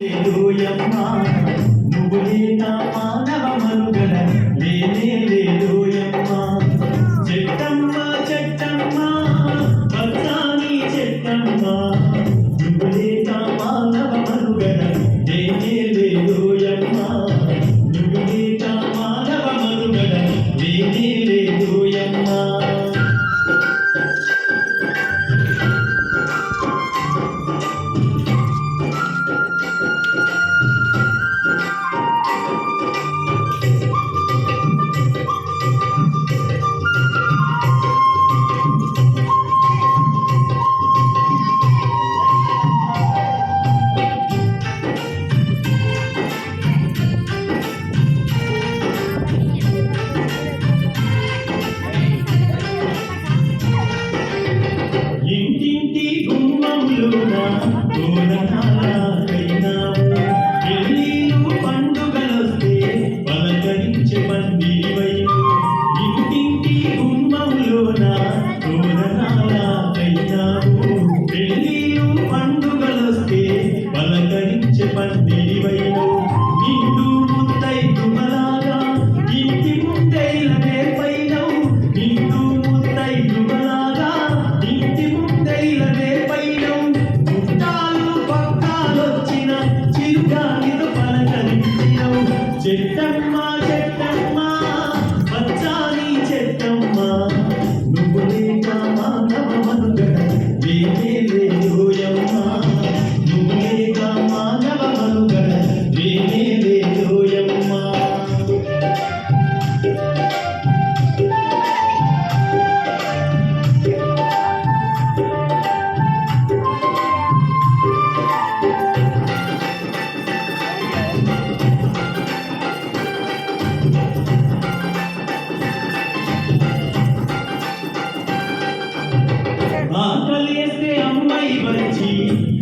నువ్వు గీత మానవ మనుగడ లేదు. Do it now.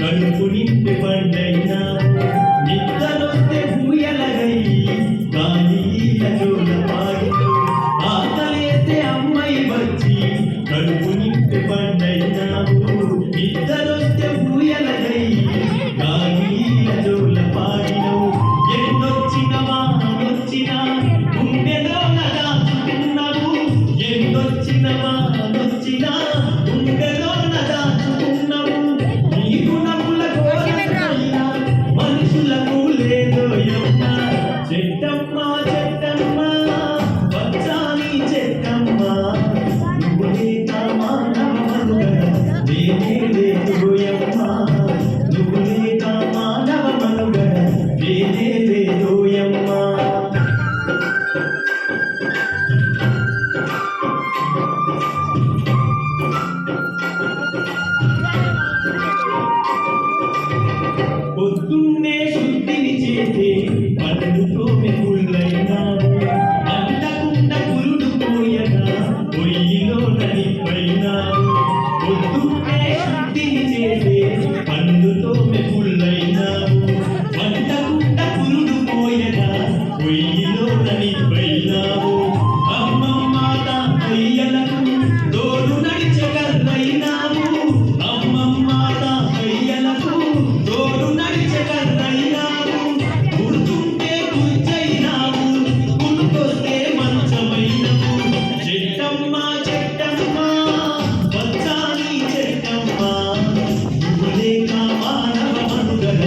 కలుపు నిండి పండే দিদি వెళ్ళావు. అమ్మమ్మ అయ్యలకు తోడు నడిచగలైనావు అమ్మమ్మ అయ్యలకు తోడు నడిచగలైనావు గుర్తుంటే గుర్తైనావు గుర్తొస్తే మంచమైనవు. చెట్టమ్మ చెట్టమ్మ వచ్చాని చెట్టమ్మ. కామానవ మనుగడ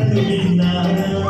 i'm gonna be in love Iluminada